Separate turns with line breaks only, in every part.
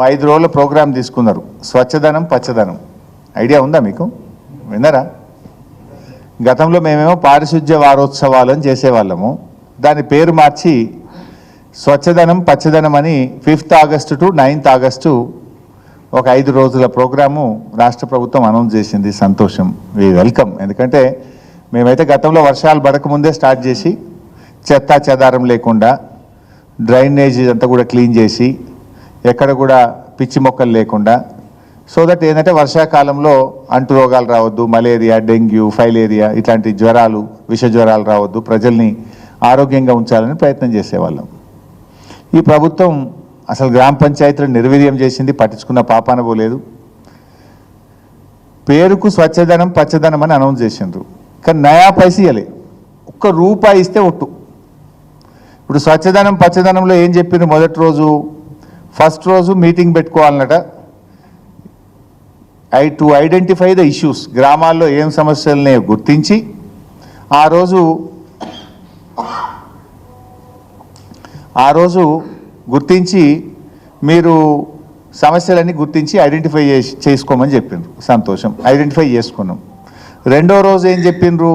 ఐదు రోజుల ప్రోగ్రాం తీసుకున్నారు. స్వచ్ఛదనం పచ్చదనం. ఐడియా ఉందా మీకు? విన్నారా? గతంలో మేమేమో పారిశుధ్య వారోత్సవాలు అని చేసేవాళ్ళము. దాని పేరు మార్చి స్వచ్ఛదనం పచ్చదనం అని fifth August to ninth August ఒక ఐదు రోజుల ప్రోగ్రాము రాష్ట్ర ప్రభుత్వం అనౌన్స్ చేసింది. సంతోషం. వి వెల్కమ్ ఎందుకంటే మేమైతే గతంలో వర్షాలు పడకముందే స్టార్ట్ చేసి చెత్త చెదారం లేకుండా డ్రైనేజ్ అంతా కూడా క్లీన్ చేసి ఎక్కడ కూడా పిచ్చి మొక్కలు లేకుండా. సో దట్ ఏంటంటే వర్షాకాలంలో అంటు రోగాలు రావద్దు మలేరియా డెంగ్యూ ఫైలేరియా ఇట్లాంటి జ్వరాలు విష జ్వరాలు రావద్దు. ప్రజల్ని ఆరోగ్యంగా ఉంచాలని ప్రయత్నం చేసేవాళ్ళం. ఈ ప్రభుత్వం అసలు గ్రామ పంచాయతీలను నిర్వీర్యం చేసింది పట్టించుకున్న పాపాన పోలేదు. పేరుకు స్వచ్ఛదనం పచ్చదనం అని అనౌన్స్ చేసిండ్రు. కానీ నయా పైస ఇవ్వలే ఒక్క రూపాయి ఇస్తే ఒట్టు. ఇప్పుడు స్వచ్ఛదనం పచ్చదనంలో ఏం చెప్పిండ్రు? మొదటి రోజు ఫస్ట్ రోజు meeting పెట్టుకోవాలన్నట. I to identify the issues గ్రామాల్లో ఏం సమస్యలని గుర్తించి ఆ రోజు ఆ రోజు గుర్తించి మీరు సమస్యలన్నీ గుర్తించి ఐడెంటిఫై చేసి చేసుకోమని చెప్పిండ్రు. సంతోషం. ఐడెంటిఫై చేసుకున్నాం. రెండవ రోజు ఏం చెప్పిండ్రు?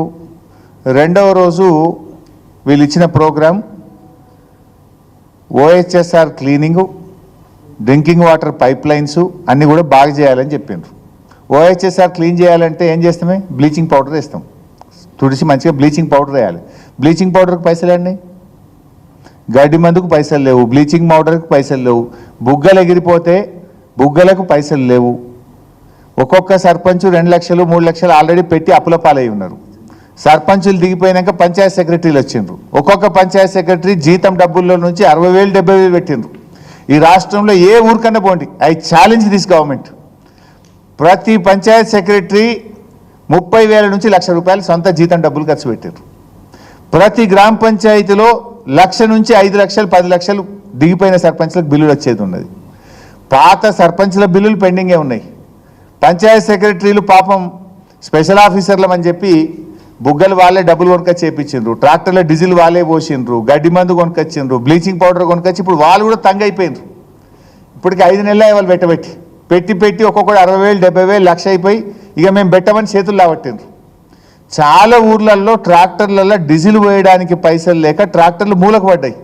రెండవ రోజు వీళ్ళు ఇచ్చిన programme OHSR cleaning drinking water pipe lines అన్నీ కూడా బాగా చేయాలని చెప్పిండ్రు. ఓహెచ్ఎస్ఆర్ క్లీన్ చేయాలంటే ఏం చేస్తామే? బ్లీచింగ్ పౌడర్ వేస్తాం. తుడిచి మంచిగా బ్లీచింగ్ పౌడర్ వేయాలి. బ్లీచింగ్ పౌడర్కి పైసలు అండి గడ్డి మందుకు పైసలు లేవు. బ్లీచింగ్ పౌడర్కి పైసలు లేవు. బుగ్గలు ఎగిరిపోతే బుగ్గలకు పైసలు లేవు. ఒక్కొక్క సర్పంచ్ రెండు లక్షలు మూడు లక్షలు ఆల్రెడీ పెట్టి అప్పుల పాలై ఉన్నారు. సర్పంచులు దిగిపోయినాక పంచాయత్ సెక్రటరీలు వచ్చిండ్రు. ఒక్కొక్క పంచాయత్ సెక్రటరీ జీతం డబ్బుల్లో నుంచి అరవై వేలు డెబ్బై వేలు పెట్టిండ్రు. ఈ రాష్ట్రంలో ఏ ఊరికన్నా పోండి. I challenge this government. ప్రతి పంచాయత్ సెక్రటరీ ముప్పై వేల నుంచి లక్ష రూపాయలు సొంత జీతం డబ్బులు ఖర్చు పెట్టారు. ప్రతి గ్రామ పంచాయతీలో లక్ష నుంచి ఐదు లక్షలు పది లక్షలు దిగిపోయిన సర్పంచ్లకు బిల్లులు వచ్చేది ఉన్నది. పాత సర్పంచ్ల బిల్లులు పెండింగే ఉన్నాయి. పంచాయత్ సెక్రటరీలు పాపం స్పెషల్ ఆఫీసర్లం అని చెప్పి బుగ్గలు వాళ్ళే డబ్బులు కొనుకొచ్చి చేపించిండ్రు ట్రాక్టర్లో డీజిల్ వాళ్ళే పోసిండ్రు గడ్డి మందు కొనుకొచ్చిండ్రు బ్లీచింగ్ పౌడర్ కొనుకొచ్చి ఇప్పుడు వాళ్ళు కూడా తంగైపోయినరు ఇప్పటికి ఐదు నెలలు వాళ్ళు పెట్టబెట్టి పెట్టి పెట్టి ఒక్కొక్కటి అరవై వేలు డెబ్బై వేలు లక్ష అయిపోయి ఇక మేము పెట్టమని చేతులు లాబట్టిండ్రు చాలా ఊర్లలో ట్రాక్టర్లలో డీజిల్ వేయడానికి పైసలు లేక ట్రాక్టర్లు మూలకు పడ్డాయి.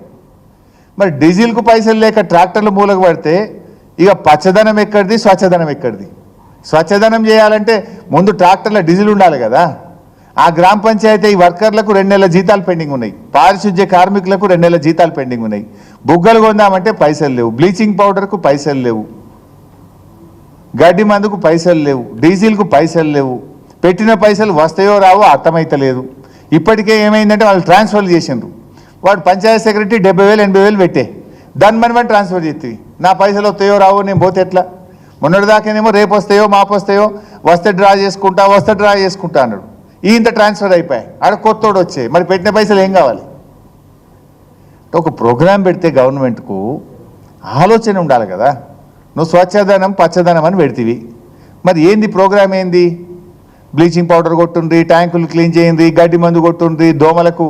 మరి డీజిల్కు పైసలు లేక ట్రాక్టర్లు మూలకు పడితే ఇక పచ్చదనం ఎక్కడిది స్వచ్ఛదనం ఎక్కడిది? స్వచ్ఛదనం చేయాలంటే ముందు ట్రాక్టర్లో డీజిల్ ఉండాలి కదా. ఆ గ్రామ పంచాయతీ ఈ వర్కర్లకు రెండు నెలల జీతాలు పెండింగ్ ఉన్నాయి. పారిశుద్ధ్య కార్మికులకు రెండు నెలల జీతాలు పెండింగ్ ఉన్నాయి. బుగ్గలు కొందామంటే పైసలు లేవు. బ్లీచింగ్ పౌడర్కు పైసలు లేవు. గడ్డి మందుకు పైసలు లేవు. డీజిల్కు పైసలు లేవు. పెట్టిన పైసలు వస్తాయో రావో అర్థమైతలేదు. ఇప్పటికే ఏమైందంటే వాళ్ళు ట్రాన్స్ఫర్ చేసిండ్రు. వాడు పంచాయత్ సెక్రటరీ డెబ్బై వేలు ఎనభై వేలు పెట్టే. దాని మన మనం ట్రాన్స్ఫర్ చేస్తుంది నా పైసలు వస్తాయో రావో నేను పోతే ఎట్లా? మొన్నటిదాకానేమో రేపు వస్తాయో మాపు వస్తాయో వస్తే డ్రా చేసుకుంటా వస్తే డ్రా చేసుకుంటా అన్నాడు. ఇంత ట్రాన్స్ఫర్ అయిపోయాయి. ఆడ కొత్తోడు వచ్చాయి. మరి పెట్టిన పైసలు ఏం కావాలి? ఒక ప్రోగ్రాం పెడితే గవర్నమెంట్కు ఆలోచన ఉండాలి కదా. నువ్వు స్వచ్ఛదనం పచ్చదనం అని పెడితివి. మరి ఏంది ప్రోగ్రాం ఏంది? బ్లీచింగ్ పౌడర్ కొట్టుండ్రి ట్యాంకులు క్లీన్ చేయండి గడ్డి మందు కొట్టుండ్రి దోమలకు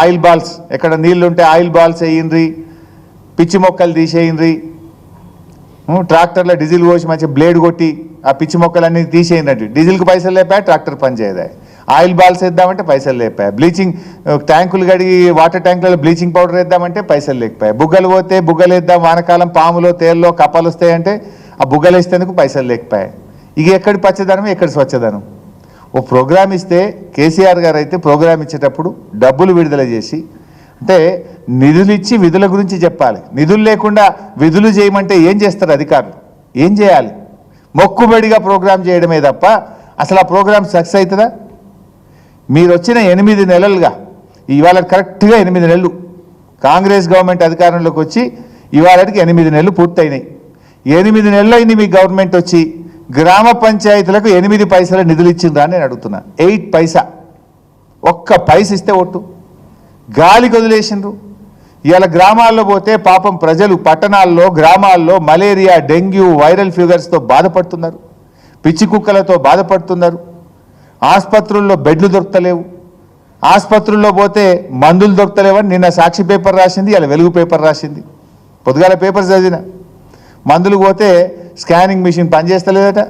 ఆయిల్ బాల్స్ ఎక్కడ నీళ్ళుంటే ఆయిల్ బాల్స్ వేయండి పిచ్చి మొక్కలు తీసేయండి ట్రాక్టర్లో డీజిల్ పోసి మంచిగా బ్లేడ్ కొట్టి ఆ పిచ్చి మొక్కలన్నీ తీసేయండి డీజిల్కి పైసలు లేపాయి? ట్రాక్టర్ పని చేయదా? ఆయిల్ బాల్స్ వేద్దామంటే పైసలు లేపాయి? బ్లీచింగ్ ట్యాంకులు కడిగి వాటర్ ట్యాంకులలో బ్లీచింగ్ పౌడర్ వేద్దామంటే పైసలు లేకపోయాయి బుగ్గలు పోతే బుగ్గలు వేద్దాం వానకాలం పాములో తేల్లో కప్పలు వస్తాయంటే ఆ బుగ్గలు వేస్తేందుకు పైసలు లేకపోయాయి. ఇక ఎక్కడి పచ్చదనం ఎక్కడి స్వచ్ఛదనం? ఓ ప్రోగ్రామ్ ఇస్తే కేసీఆర్ గారు అయితే ప్రోగ్రామ్ ఇచ్చేటప్పుడు డబ్బులు విడుదల చేసి అంటే నిధులు ఇచ్చి విధుల గురించి చెప్పాలి. నిధులు లేకుండా విధులు చేయమంటే ఏం చేస్తారు అధికారులు? ఏం చేయాలి? మొక్కుబడిగా ప్రోగ్రామ్ చేయడమే తప్ప అసలు ఆ ప్రోగ్రామ్ సక్సెస్ అవుతుందా? మీరు వచ్చిన ఎనిమిది నెలలుగా ఇవాళ కరెక్ట్గా ఎనిమిది నెలలు. కాంగ్రెస్ గవర్నమెంట్ అధికారంలోకి వచ్చి ఇవాళకి ఎనిమిది నెలలు పూర్తయినాయి. ఎనిమిది నెలలు అయింది మీ గవర్నమెంట్ వచ్చి గ్రామ పంచాయతీలకు ఎనిమిది పైసల నిధులు ఇచ్చిండ్రా నేను అడుగుతున్నా. ఎయిట్ పైసా. ఒక్క పైస ఇస్తే ఒట్టు గాలి వదిలేసిండ్రు ఇవాళ గ్రామాల్లో పోతే పాపం ప్రజలు పట్టణాల్లో గ్రామాల్లో మలేరియా డెంగ్యూ వైరల్ ఫీవర్స్తో బాధపడుతున్నారు. పిచ్చి కుక్కలతో బాధపడుతున్నారు. ఆసుపత్రుల్లో బెడ్లు దొరకలేవు ఆసుపత్రుల్లో పోతే మందులు దొరకలేవని నిన్న సాక్షి పేపర్ రాసింది ఇలా వెలుగు పేపర్ రాసింది. పొద్దుగాల పేపర్ చదివిన. మందులు పోతే స్కానింగ్ మిషన్ పనిచేస్తలేదట.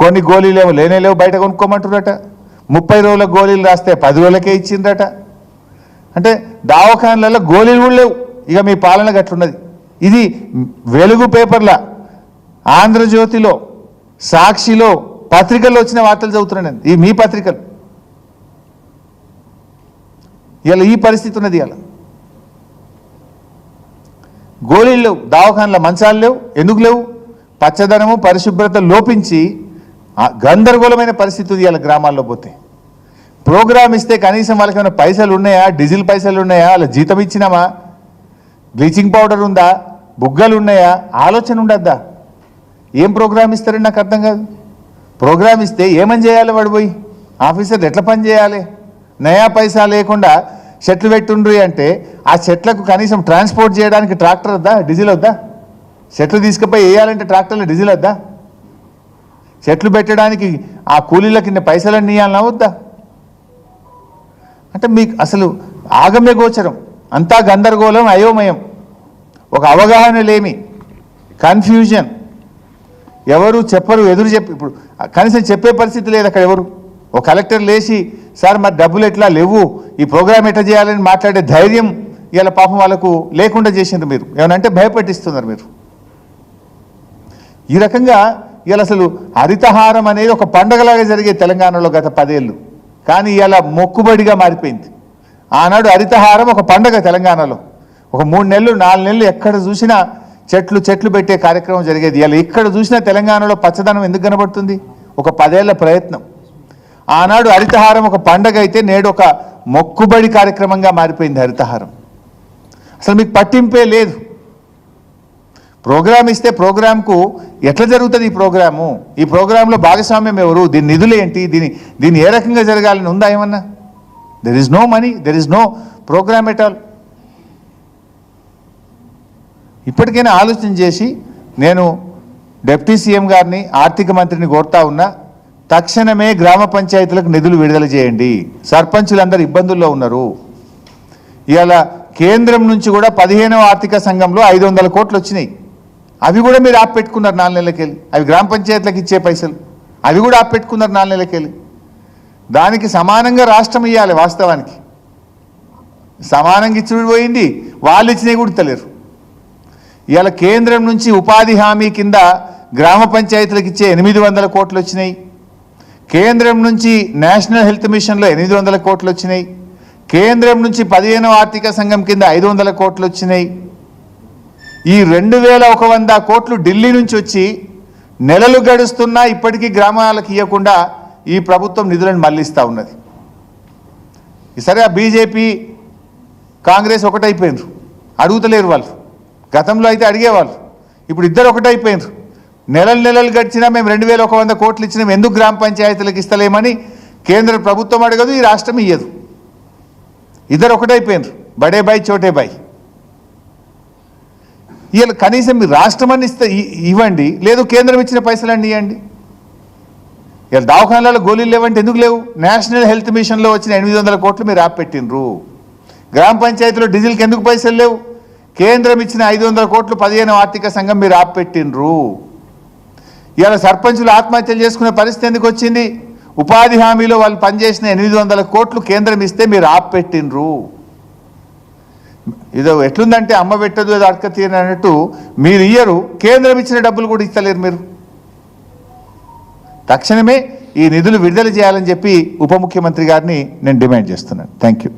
కొన్ని గోళీలు ఏమో లేనే లేవు బయట కొనుక్కోమంటున్నారట ముప్పై రోజుల గోళీలు రాస్తే పది రోజులకే ఇచ్చిండ్రట. అంటే దావఖాన్లలో గోళీలు కూడా లేవు. ఇక మీ పాలన గట్లున్నది. ఇది వెలుగు పేపర్ల ఆంధ్రజ్యోతిలో సాక్షిలో పత్రికల్లో వచ్చిన వార్తలు చదువుతున్నాను నేను. ఈ మీ పత్రికలు. ఇలా ఈ పరిస్థితి ఉన్నది ఇలా గోళీలు లేవు దావఖాన్ల మంచాలు లేవు ఎందుకు లేవు? పచ్చదనము పరిశుభ్రత లోపించి ఆ గందరగోళమైన పరిస్థితి ఉంది ఇలా గ్రామాల్లో పోతే. ప్రోగ్రామ్ ఇస్తే కనీసం వాళ్ళకి ఏమైనా పైసలు ఉన్నాయా? డీజిల్ పైసలు ఉన్నాయా? వాళ్ళ జీతం ఇచ్చినామా? బ్లీచింగ్ పౌడర్ ఉందా? బుగ్గలు ఉన్నాయా? ఆలోచన ఉండద్దా? ఏం ప్రోగ్రామ్ ఇస్తారని నాకు అర్థం కాదు. ప్రోగ్రామ్ ఇస్తే ఏమని చేయాలి వాడు పోయి? ఆఫీసర్లు ఎట్లా పని చేయాలి? నయా పైసా లేకుండా చెట్లు పెట్టుండ్రి అంటే ఆ చెట్లకు కనీసం ట్రాన్స్పోర్ట్ చేయడానికి ట్రాక్టర్ వద్దా? డీజిల్ వద్దా? చెట్లు తీసుకుపోయి వేయాలంటే ట్రాక్టర్లు డీజిల్ వద్దా? చెట్లు పెట్టడానికి ఆ కూలీల కింద పైసలన్నీ ఇవ్వాలన్నా వద్దా? అంటే మీకు అసలు ఆగమ్య గోచరం. అంతా గందరగోళం అయోమయం. ఒక అవగాహన లేమి. కన్ఫ్యూజన్. ఎవరు చెప్పరు ఎదురు చెప్పి ఇప్పుడు కనీసం చెప్పే పరిస్థితి లేదు అక్కడ ఎవరు. ఒక కలెక్టర్ లేచి సార్ మరి డబ్బులు ఎట్లా లేవు? ఈ ప్రోగ్రామ్ ఎట్లా చేయాలని మాట్లాడే ధైర్యం ఇలా పాపం వాళ్ళకు లేకుండా చేసిండ్రు మీరు. ఏమనంటే భయపెట్టిస్తున్నారు మీరు. ఈ రకంగా ఇలా అసలు హరితహారం అనేది ఒక పండగలాగా జరిగే తెలంగాణలో గత పదేళ్ళు. కానీ ఇలా మొక్కుబడిగా మారిపోయింది. ఆనాడు హరితహారం ఒక పండగ తెలంగాణలో. ఒక మూడు నెలలు నాలుగు నెలలు ఎక్కడ చూసినా చెట్లు చెట్లు పెట్టే కార్యక్రమం జరిగేది. ఇలా ఇక్కడ చూసినా తెలంగాణలో పచ్చదనం ఎందుకు కనబడుతుంది? ఒక పదేళ్ళ ప్రయత్నం. ఆనాడు హరితహారం ఒక పండగ అయితే నేడు ఒక మొక్కుబడి కార్యక్రమంగా మారిపోయింది హరితహారం. అసలు మీకు పట్టింపే లేదు. ప్రోగ్రామ్ ఇస్తే ప్రోగ్రామ్కు ఎట్లా జరుగుతుంది ఈ ప్రోగ్రాము? ఈ ప్రోగ్రాంలో భాగస్వామ్యం ఎవరు? దీని నిధులు ఏంటి? దీని దీన్ని ఏ రకంగా జరగాలని ఉందా ఏమన్నా? There is no money there is no program at all ఇప్పటికైనా ఆలోచన చేసి నేను డిప్యూటీ సీఎం గారిని ఆర్థిక మంత్రిని కోరుతా ఉన్నా తక్షణమే గ్రామ పంచాయతీలకు నిధులు విడుదల చేయండి. సర్పంచులందరూ ఇబ్బందుల్లో ఉన్నారు. ఇవాళ కేంద్రం నుంచి కూడా పదిహేనవ ఆర్థిక సంఘంలో ఐదు వందల కోట్లు వచ్చినాయి. అవి కూడా మీరు ఆపెట్టుకున్నారు నాలుగు నెలలకెళ్ళి. అవి గ్రామ పంచాయతీలకు ఇచ్చే పైసలు. అవి కూడా ఆపెట్టుకున్నారు నాలుగు నెలలకెళ్ళి. దానికి సమానంగా రాష్ట్రం ఇవ్వాలి వాస్తవానికి. సమానంగా ఇచ్చి పోయింది. వాళ్ళు ఇచ్చినవి కూడా తెలియరు ఇవాళ కేంద్రం నుంచి ఉపాధి హామీ కింద గ్రామ పంచాయతీలకు ఇచ్చే ఎనిమిది వందల కోట్లు వచ్చినాయి. కేంద్రం నుంచి నేషనల్ హెల్త్ మిషన్లో ఎనిమిది వందల కోట్లు వచ్చినాయి. కేంద్రం నుంచి పదిహేనవ ఆర్థిక సంఘం కింద ఐదు వందల కోట్లు వచ్చినాయి. ఈ రెండు వేల ఒక వంద కోట్లు ఢిల్లీ నుంచి వచ్చి నెలలు గడుస్తున్నా ఇప్పటికీ గ్రామాలకు ఇవ్వకుండా ఈ ప్రభుత్వం నిధులను మళ్ళిస్తూ ఉన్నది. సరే ఆ బీజేపీ కాంగ్రెస్ ఒకటైపోయినారు. అడుగుతలేరు వాళ్ళు. గతంలో అయితే అడిగేవాళ్ళు. ఇప్పుడు ఇద్దరు ఒకటైపోయినారు నెలలు నెలలు గడిచినా మేము రెండు వేల ఒక వంద కోట్లు ఇచ్చినాం. ఎందుకు గ్రామ పంచాయతీలకు ఇస్తలేమని కేంద్ర ప్రభుత్వం అడగదు ఈ రాష్ట్రం ఇయ్యదు. ఇద్దరు ఒకటైపోయినారు బడే బాయ్ చోటే బాయ్. వీళ్ళు కనీసం మీరు రాష్ట్రం అని ఇస్తే ఇవ్వండి. లేదు కేంద్రం ఇచ్చిన పైసలన్నీ ఇవ్వండి ఇలా దవాఖానాలలో గోళీలు లేవంటే ఎందుకు లేవు? నేషనల్ హెల్త్ మిషన్లో వచ్చిన ఎనిమిది వందల కోట్లు మీరు ఆపెట్టినరు గ్రామ పంచాయతీలో డీజిల్కి ఎందుకు పైసలు లేవు? కేంద్రం ఇచ్చిన ఐదు వందల కోట్లు పదిహేను ఆర్థిక సంఘం మీరు ఆపెట్టినరు ఇవాళ సర్పంచులు ఆత్మహత్యలు చేసుకునే పరిస్థితి ఎందుకు వచ్చింది? ఉపాధి హామీలో వాళ్ళు పనిచేసిన ఎనిమిది వందల కోట్లు కేంద్రం ఇస్తే మీరు ఆపెట్టినరు ఇదో ఎట్లుందంటే అమ్మ పెట్టదు ఏదో అడక తీరని అన్నట్టు మీరు ఇయ్యరు కేంద్రం ఇచ్చిన డబ్బులు కూడా ఇస్తలేరు మీరు. తక్షణమే ఈ నిధులు విడుదల చేయాలని చెప్పి ఉప ముఖ్యమంత్రి గారిని నేను డిమాండ్ చేస్తున్నాను. Thank you